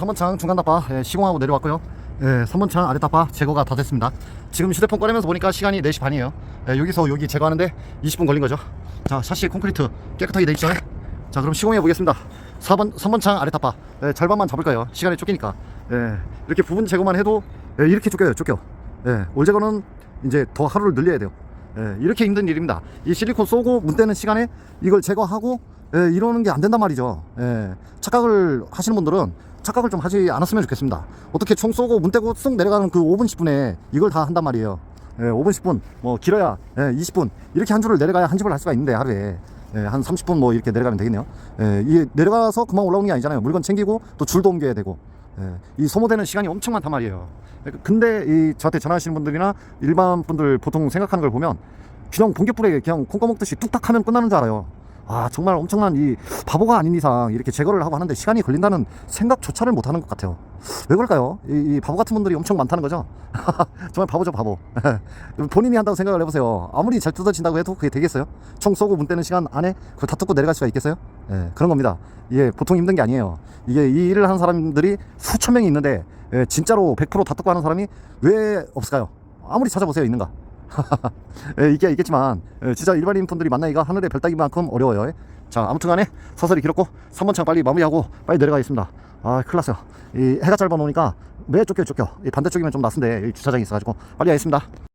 3번창 중간 답바 예, 시공하고 내려왔고요. 예, 3번창 아래 답바 제거가 다 됐습니다. 지금 휴대폰 꺼내면서 보니까 시간이 4시 반이에요. 예, 여기서 여기 제거하는데 20분 걸린 거죠. 자, 샤시 콘크리트 깨끗하게 돼 있죠. 자, 그럼 시공해 보겠습니다. 4번 3번창 아래 답바 예, 절반만 잡을까요? 시간이 쫓기니까. 예, 이렇게 부분 제거만 해도 예, 이렇게 쫓겨요, 쫓겨. 예, 올 제거는 이제 더 하루를 늘려야 돼요. 예, 이렇게 힘든 일입니다. 이 실리콘 쏘고 문 떼는 시간에 이걸 제거하고 예, 이러는 게 안 된단 말이죠. 예, 착각을 하시는 분들은 착각을 좀 하지 않았으면 좋겠습니다. 어떻게 총 쏘고 문 떼고 쑥 내려가는 그 5분 10분에 이걸 다 한단 말이에요. 예, 5분 10분 뭐 길어야 예, 20분 이렇게 한 줄을 내려가야 한 집을 할 수가 있는데 하루에 예, 한 30분 뭐 이렇게 내려가면 되겠네요. 예, 이 내려가서 그만 올라오는 게 아니잖아요. 물건 챙기고 또 줄도 옮겨야 되고 예, 이 소모되는 시간이 엄청 많단 말이에요. 예, 근데 이 저한테 전화하시는 분들이나 일반 분들 보통 생각하는 걸 보면 그냥 번개불에 그냥 콩 꺼먹듯이 뚝딱 하면 끝나는 줄 알아요. 아 정말 엄청난 이 바보가 아닌 이상 이렇게 제거를 하고 하는데 시간이 걸린다는 생각조차를 못 하는 것 같아요. 왜 그럴까요? 이, 이 바보 같은 분들이 엄청 많다는 거죠. 정말 바보죠 바보. 본인이 한다고 생각을 해보세요. 아무리 잘 뜯어진다고 해도 그게 되겠어요? 총 쏘고 문 떼는 시간 안에 그걸 다 뜯고 내려갈 수가 있겠어요? 예, 그런 겁니다. 이게 보통 힘든 게 아니에요. 이게 이 일을 하는 사람들이 수천 명이 있는데 예, 진짜로 100%다 뜯고 하는 사람이 왜 없을까요? 아무리 찾아보세요 있는가? 예, 있게 있겠지만 예, 진짜 일반인 분들이 만나기가 하늘의 별 따기만큼 어려워요. 예. 자 아무튼간에 서설이 길었고 3번 창 빨리 마무리하고 빨리 내려가겠습니다. 아 큰일 났어요. 이 해가 짧아 놓으니까 왜 쫓겨 쫓겨. 이 반대쪽이면 좀 여기 주차장이 있어가지고 빨리 가겠습니다.